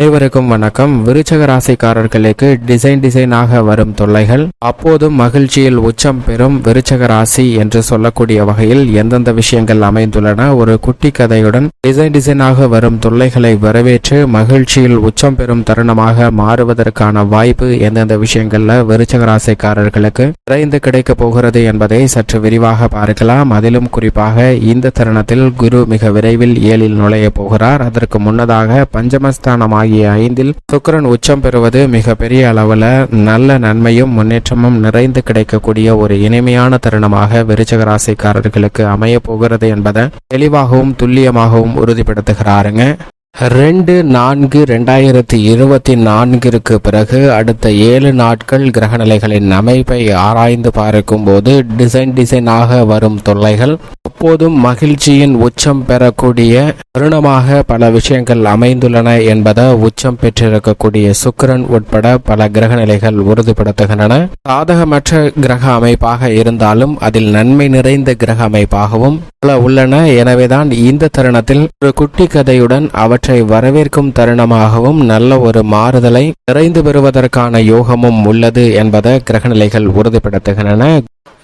அனைவருக்கும் வணக்கம். விருச்சக ராசிக்காரர்களுக்கு டிசைன் டிசைனாக வரும் தொல்லைகள். அப்போதும் மகிழ்ச்சியில் உச்சம் பெறும் விருச்சக ராசி என்று சொல்லக்கூடிய வகையில் எந்தெந்த விஷயங்கள் அமைந்துள்ளன? ஒரு குட்டி கதையுடன் டிசைன் டிசைனாக வரும் தொல்லைகளை வரவேற்று மகிழ்ச்சியில் உச்சம் பெறும் தருணமாக மாறுவதற்கான வாய்ப்பு எந்தெந்த விஷயங்கள்ல விருச்சக ராசிக்காரர்களுக்கு விரைந்து கிடைக்க போகிறது என்பதை சற்று விரிவாக பார்க்கலாம். அதிலும் குறிப்பாக இந்த தருணத்தில் குரு மிக விரைவில் ஏழில் நுழைய போகிறார். அதற்கு முன்னதாக பஞ்சமஸ்தானமாக ஆகிய ஐந்தில் சுக்கரன் உச்சம் பெறுவது மிக பெரிய அளவுல நல்ல நன்மையும் முன்னேற்றமும் நிறைந்து கிடைக்கக்கூடிய ஒரு இனிமையான தருணமாக விருச்சக ராசிக்காரர்களுக்கு அமைய போகிறது என்பதை தெளிவாகவும் துல்லியமாகவும் உறுதிப்படுத்துகிறாருங்க. ரெண்டு நான்கு ரெண்டாயிரத்தி இருபத்தி நான்கிற்கு பிறகு அடுத்த ஏழு நாட்கள் கிரகநிலைகளின் அமைப்பை ஆராய்ந்து பார்க்கும்போது டிசைன் டிசைனாக வரும் தொல்லைகள் அப்போதும் மகிழ்ச்சியின் உச்சம் பெறக்கூடிய தருணமாக பல விஷயங்கள் அமைந்துள்ளன என்பதை உச்சம் பெற்றிருக்கக்கூடிய சுக்கரன் உட்பட பல கிரகநிலைகள் உறுதிப்படுத்துகின்றன. சாதகமற்ற கிரக அமைப்பாக இருந்தாலும் அதில் நன்மை நிறைந்த கிரக அமைப்பாகவும் பல உள்ளன. எனவேதான் இந்த தருணத்தில் ஒரு குட்டி கதையுடன் அவற்றை அவற்றை வரவேற்கும் தருணமாகவும் நல்ல ஒரு மாறுதலை நிறைந்து பெறுவதற்கான யோகமும் உள்ளது என்பதை கிரகநிலைகள் உறுதிப்படுத்துகின்றன.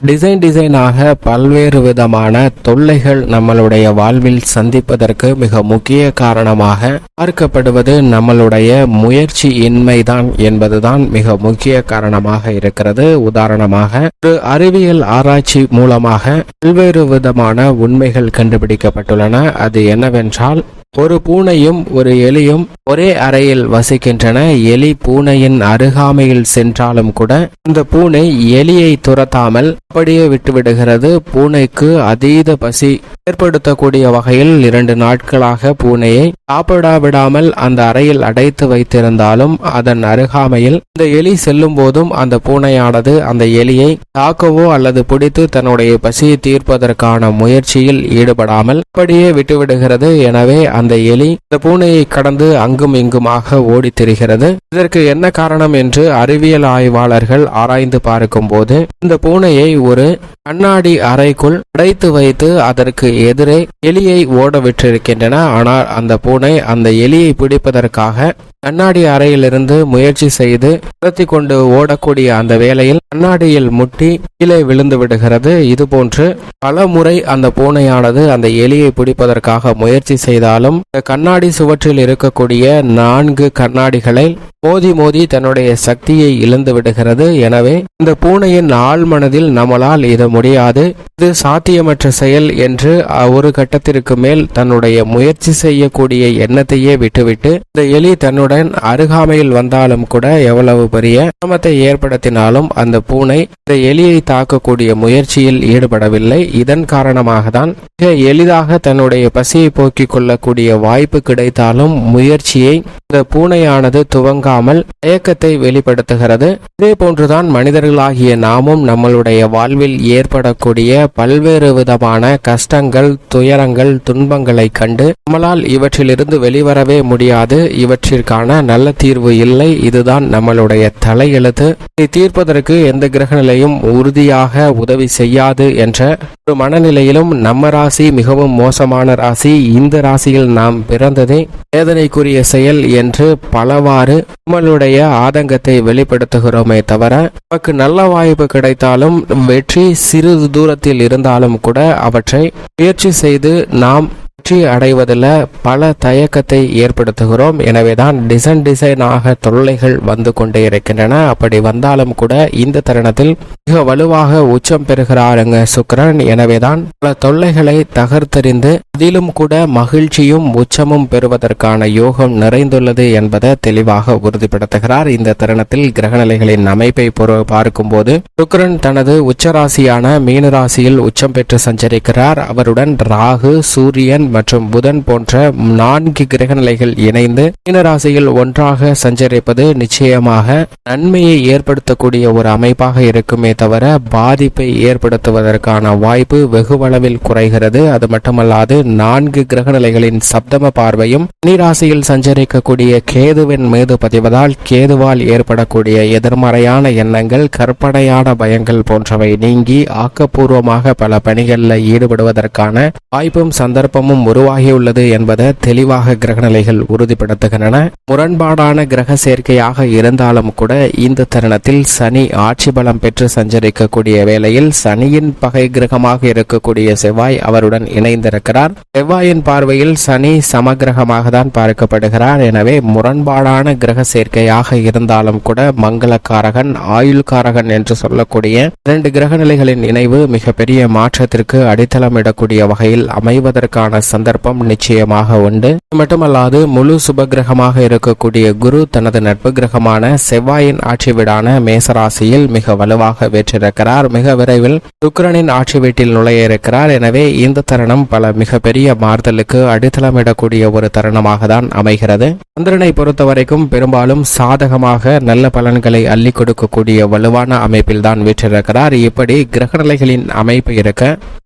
டிசைன் டிசைனாக பல்வேறு விதமான தொல்லைகள் நம்மளுடைய வாழ்வில் சந்திப்பதற்கு மிக முக்கிய காரணமாக பார்க்கப்படுவது நம்மளுடைய முயற்சி இன்மைதான் என்பதுதான் மிக முக்கிய காரணமாக இருக்கிறது. உதாரணமாக ஒரு அறிவியல் ஆராய்ச்சி மூலமாக பல்வேறு விதமான உண்மைகள் கண்டுபிடிக்கப்பட்டுள்ளன. அது என்னவென்றால் ஒரு பூனையும் ஒரு எலியும் ஒரே அறையில் வசிக்கின்றன. எலி பூனையின் அருகாமையில் சென்றாலும் கூட இந்த பூனை எலியை துரத்தாமல் அப்படியே விட்டுவிடுகிறது. பூனைக்கு அதீத பசி ஏற்படுத்தக்கூடிய வகையில் இரண்டு நாட்களாக பூனையை சாப்பிடாவிடாமல் அந்த அறையில் அடைத்து வைத்திருந்தாலும் அதன் அருகாமையில் இந்த எலி செல்லும் போதும் அந்த பூனையானது அந்த எலியை தாக்கவோ அல்லது பிடித்து தன்னுடைய பசியை தீர்ப்பதற்கான முயற்சியில் ஈடுபடாமல் அப்படியே விட்டுவிடுகிறது. எனவே அந்த எலி இந்த பூனையை கடந்து அங்கும் இங்குமாக ஓடி திரிகிறது. இதற்கு என்ன காரணம் என்று அறிவியல் ஆய்வாளர்கள் ஆராய்ந்து பார்க்கும் போது இந்த பூனையை ஒரு கண்ணாடி அறைக்குள் அடைத்து வைத்து அதற்கு எதிரே எலியை ஓட விட்டிருக்கின்றன. ஆனால் அந்த பூனை அந்த எலியை பிடிப்பதற்காக கண்ணாடி அறையிலிருந்து முயற்சி செய்து துரத்தி கொண்டு ஓடக்கூடிய அந்த வேளையில் கண்ணாடியில் முட்டி கீழே விழுந்து விடுகிறது. இதுபோன்று பல முறை அந்த பூனையானது அந்த எலியை பிடிப்பதற்காக முயற்சி செய்தாலும் மற்றும் கண்ணாடி சுவற்றில் இருக்கக்கூடிய நான்கு கண்ணாடிகளை மோதி மோதி தன்னுடைய சக்தியை இழந்து விடுகிறது. எனவே இந்த பூனையின் ஆழ்மனதில் நம்மளால் இது முடியாது. இது சாத்தியமற்ற செயல் என்று ஒரு கட்டத்திற்கு மேல் தன்னுடைய முயற்சி செய்யக்கூடிய எண்ணத்தையே விட்டுவிட்டு இந்த எலி தன்னுடன் அருகாமையில் வந்தாலும் கூட எவ்வளவு பெரிய சிரமத்தை ஏற்படுத்தினாலும் அந்த பூனை இந்த எலியை தாக்கக்கூடிய முயற்சியில் ஈடுபடவில்லை. இதன் காரணமாக தான் மிக எளிதாக தன்னுடைய பசியை போக்கிக் கொள்ளக்கூடிய வாய்ப்பு கிடைத்தாலும் முயற்சியை இந்த பூனையானது துவங்காமல் தயக்கத்தை வெளிப்படுத்துகிறது. இதே போன்றுதான் மனிதர்களாகிய நாமும் நம்மளுடைய வாழ்வில் ஏற்படக்கூடிய பல்வேறு விதமான கஷ்டங்கள் துயரங்கள் துன்பங்களை கண்டு நம்மளால் இவற்றிலிருந்து வெளிவரவே முடியாது. இவற்றிற்கான நல்ல தீர்வு இல்லை. இதுதான் நம்மளுடைய தலையெழுத்து. இதை தீர்ப்பதற்கு எந்த கிரகநிலையும் உறுதியாக உதவி செய்யாது என்ற ஒரு மனநிலையிலும் நம்ம ராசி மிகவும் மோசமான ராசி. இந்த ராசியில் நாம் பிறந்ததே வேதனைக்குரிய செயல் என்று பலவாறு நம்மளுடைய ஆதங்கத்தை வெளிப்படுத்துகிறோமே தவிர நமக்கு நல்ல வாய்ப்பு கிடைத்தாலும் வெற்றி சிறிது தூரத்தில் இருந்தாலும் கூட அவற்றை முயற்சி செய்து நாம் வெற்றி அடைவதில் பல தயக்கத்தை ஏற்படுத்துகிறோம். எனவேதான் டிசைன் டிசைனாக தொல்லைகள் வந்து கொண்டே இருக்கின்றன. அப்படி வந்தாலும் கூட இந்த தருணத்தில் மிக வலுவாக உச்சம் பெறுகிறாருங்க சுக்கிரன். எனவேதான் பல தொல்லைகளை தகர்த்தெறிந்து அதிலும் கூட மகிழ்ச்சியும் உச்சமும் பெறுவதற்கான யோகம் நிறைந்துள்ளது என்பதை தெளிவாக உறுதிப்படுத்துகிறார். இந்த தருணத்தில் கிரகநிலைகளின் அமைப்பை பார்க்கும்போது சுக்கிரன் தனது உச்சராசியான மீன ராசியில் உச்சம் பெற்று சஞ்சரிக்கிறார். அவருடன் ராகு சூரியன் மற்றும் புதன் போன்ற நான்கு கிரகநிலைகள் இணைந்து மீனராசியில் ஒன்றாக சஞ்சரிப்பது நிச்சயமாக நன்மையை ஏற்படுத்தக்கூடிய ஒரு அமைப்பாக இருக்குமே தவிர பாதிப்பை ஏற்படுத்துவதற்கான வாய்ப்பு வெகுவளவில் குறைகிறது. அது மட்டுமல்லாது நான்கு கிரகநிலைகளின் சப்தம பார்வையும் மீனராசியில் சஞ்சரிக்கக்கூடிய கேதுவின் மீது பதிவதால் கேதுவால் ஏற்படக்கூடிய எதிர்மறையான எண்ணங்கள் கற்பனையான பயங்கள் போன்றவை நீங்கி ஆக்கப்பூர்வமாக பல பணிகளில் ஈடுபடுவதற்கான வாய்ப்பும் சந்தர்ப்பமும் யோகமும் உருவாகியுள்ளது என்பதை தெளிவாக கிரகநிலைகள் உறுதிப்படுத்துகின்றன. முரண்பாடான கிரக சேர்க்கையாக இருந்தாலும் கூட இந்த தருணத்தில் சனி ஆட்சி பலம் பெற்று சஞ்சரிக்கக்கூடிய வேளையில் சனியின் பகை கிரகமாக இருக்கக்கூடிய செவ்வாய் அவருடன் இணைந்திருக்கிறார். செவ்வாயின் பார்வையில் சனி சமகிரகமாக தான் பார்க்கப்படுகிறார். எனவே முரண்பாடான கிரக சேர்க்கையாக இருந்தாலும் கூட மங்களக்காரகன் ஆயுள்காரகன் என்று சொல்லக்கூடிய இரண்டு கிரக நிலைகளின் இணைவு மிகப்பெரிய மாற்றத்திற்கு அடித்தளமிடக்கூடிய வகையில் அமைவதற்கான சந்தர்ப்பம் நிச்சயமாக உண்டு. மட்டுமல்லாது முழு சுபகிரகமாக இருக்கக்கூடிய குரு தனது நட்பு கிரகமான செவ்வாயின் ஆட்சி வீடான மேசராசியில் மிக வலுவாக வெற்றிருக்கிறார். மிக விரைவில் சுக்கரனின் ஆட்சி வீட்டில் நுழைய இருக்கிறார். எனவே இந்த தருணம் பல மிகப்பெரிய மாறுதலுக்கு அடித்தளமிடக்கூடிய ஒரு தருணமாக தான் அமைகிறது. சந்திரனை பொறுத்தவரைக்கும் பெரும்பாலும் சாதகமாக நல்ல பலன்களை அள்ளி கொடுக்கக்கூடிய வலுவான அமைப்பில் தான் வீற்றிருக்கிறார். இப்படி கிரகநிலைகளின் அமைப்பு இருக்க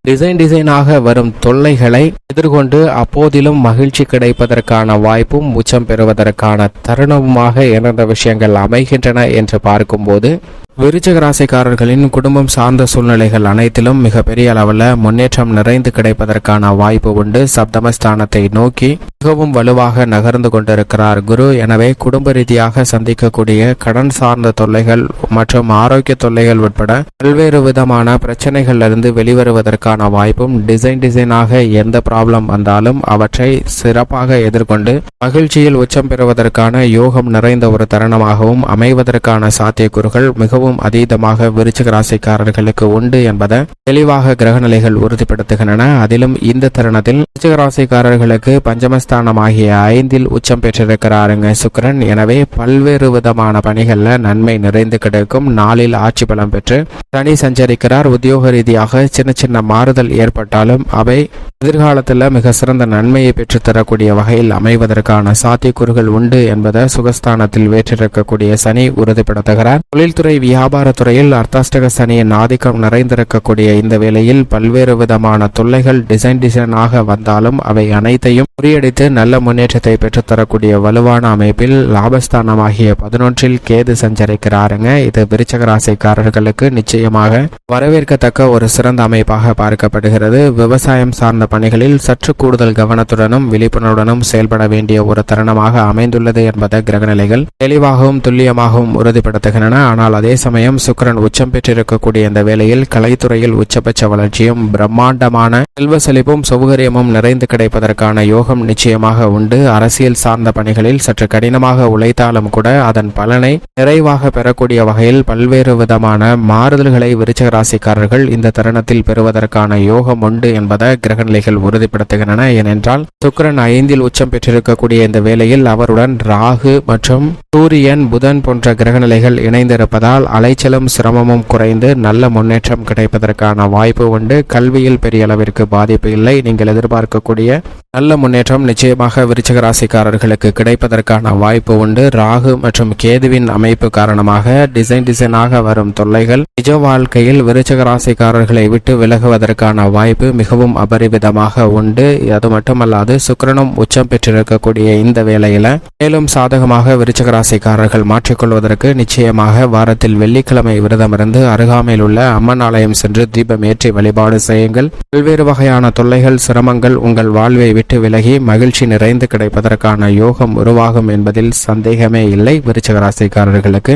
டிசைன் டிசைனாக வரும் தொல்லைகளை கொண்டு அப்போதிலும் மகிழ்ச்சி கிடைப்பதற்கான வாய்ப்பும் உச்சம் பெறுவதற்கான தருணமுமாக எந்தெந்த விஷயங்கள் அமைகின்றன என்று பார்க்கும்போது விருச்சக ராசிக்காரர்களின் குடும்பம் சார்ந்த சூழ்நிலைகள் அனைத்திலும் மிகப்பெரிய அளவில் முன்னேற்றம் நிறைந்து கிடைப்பதற்கான வாய்ப்பு உண்டு. சப்தமஸ்தானத்தை நோக்கி மிகவும் வலுவாக நகர்ந்து கொண்டிருக்கிறார். குரு எனவே குடும்ப ரீதியாக சந்திக்கக்கூடிய கடன் சார்ந்த தொல்லைகள் மற்றும் ஆரோக்கிய தொல்லைகள் உட்பட பல்வேறு விதமான பிரச்சனைகளிலிருந்து வெளிவருவதற்கான வாய்ப்பும் டிசைன் டிசைனாக எந்த ப்ராப்ளம் வந்தாலும் அவற்றை சிறப்பாக எதிர்கொண்டு மகிழ்ச்சியில் உச்சம் பெறுவதற்கான யோகம் நிறைந்த ஒரு தருணமாகவும் அமைவதற்கான சாத்தியக்கூறுகள் மிகவும் அதீதமாக விருச்சிக ராசிக்காரர்களுக்கு உண்டு என்பதை தெளிவாக கிரகநிலைகள் உறுதிப்படுத்துகின்றன. அதிலும் இந்த தருணத்தில் விருச்சிக ராசிக்காரர்களுக்கு பஞ்சமஸ்தானமாகிய ஐந்தில் உச்சம் பெற்றிருக்கிறாருங்க சுக்கிரன். எனவே பல்வேறு விதமான பணிகளில் நன்மை நிறைந்து கிடைக்கும். நாளில் ஆட்சி பலம் பெற்று சனி சஞ்சரிக்கிறார். உத்தியோக ரீதியாக சின்ன சின்ன மாறுதல் ஏற்பட்டாலும் அவை எதிர்காலத்தில் மிக சிறந்த நன்மையை பெற்றுத்தரக்கூடிய வகையில் அமைவதற்கான சாத்தியக்கூறுகள் உண்டு என்பதை சுகஸ்தானத்தில் வேற்றிருக்கக்கூடிய சனி உறுதிப்படுத்துகிறார். தொழில்துறை வியாபாரத்துறையில் அர்த்தாஷ்டக சனியின் ஆதிக்கம் நிறைந்திருக்கக்கூடிய இந்த வேளையில் பல்வேறு விதமான தொல்லைகள் டிசைன் டிசைனாக வந்தாலும் அவை அனைத்தையும் முறியடித்து நல்ல முன்னேற்றத்தை பெற்றுத்தரக்கூடிய வலுவான அமைப்பில் லாபஸ்தானமாகிய பதினொன்றில் கேது சஞ்சரிக்கிறாருங்க. இது விருச்சக ராசிக்காரர்களுக்கு நிச்சயமாக வரவேற்கத்தக்க ஒரு சிறந்த அமைப்பாக பார்க்கப்படுகிறது. விவசாயம் சார்ந்த பணிகளில் சற்று கூடுதல் கவனத்துடனும் விழிப்புணர்வுடனும் செயல்பட வேண்டிய ஒரு தருணமாக அமைந்துள்ளது என்பதை கிரகநிலைகள் தெளிவாகவும் துல்லியமாகவும் உறுதிப்படுத்துகின்றன. ஆனால் அதே சமயம் சுக்கிரன் உச்சம் பெற்றிருக்கக்கூடிய இந்த வேளையில் கலைத்துறையில் உச்சபட்ச வளர்ச்சியும் பிரம்மாண்டமான செல்வ செழிப்பும் சௌகரியமும் நிறைந்து கிடைப்பதற்கான யோகம் நிச்சயமாக உண்டு. அரசியல் சார்ந்த பணிகளில் சற்று கடினமாக உழைத்தாலும் கூட அதன் பலனை நிறைவாக பெறக்கூடிய வகையில் பல்வேறு விதமான மாறுதல்களை விருச்சக ராசிக்காரர்கள் இந்த தருணத்தில் பெறுவதற்கான யோகம் உண்டு என்பதை கிரகநிலைகள் உறுதிப்படுத்துகின்றன. ஏனென்றால் சுக்கரன் ஐந்தில் உச்சம் பெற்றிருக்கக்கூடிய இந்த வேளையில் அவருடன் ராகு மற்றும் சூரியன் புதன் போன்ற கிரகநிலைகள் இணைந்திருப்பதால் அலைச்சலும் சிரமமும் குறைந்து நல்ல முன்னேற்றம் கிடைப்பதற்கான வாய்ப்பு உண்டு. கல்வியில் பெரிய அளவிற்கு பாதிப்பு இல்லை. நீங்கள் எதிர்பார்க்கக்கூடிய நல்ல முன்னேற்றம் நிச்சயமாக விருச்சக ராசிக்காரர்களுக்கு கிடைப்பதற்கான வாய்ப்பு உண்டு. ராகு மற்றும் கேதுவின் அமைப்பு காரணமாக டிசைன் டிசைனாக வரும் தொல்லைகள் நிஜ வாழ்க்கையில் விருச்சக ராசிக்காரர்களை விட்டு விலகுவதற்கான வாய்ப்பு மிகவும் அபரிவிதமாக உண்டு. அது மட்டுமல்லாது சுக்கிரனும் உச்சம் பெற்றிருக்கக்கூடிய இந்த வேளையில மேலும் சாதகமாக விருச்சக ராசிக்காரர்கள் மாற்றிக்கொள்வதற்கு நிச்சயமாக வாரத்தில் வெள்ளிக்கிழமை விரதமிருந்து அருகாமையில் உள்ள அம்மன் ஆலயம் சென்று தீபம் ஏற்றி வழிபாடு செய்யுங்கள். பல்வேறு வகையான தொல்லைகள் சிரமங்கள் உங்கள் வாழ்வை விட்டு விலகி மகிழ்ச்சி நிறைந்து கிடைப்பதற்கான யோகம் உருவாகும் என்பதில் சந்தேகமே இல்லை விருச்சகராசிக்காரர்களுக்கு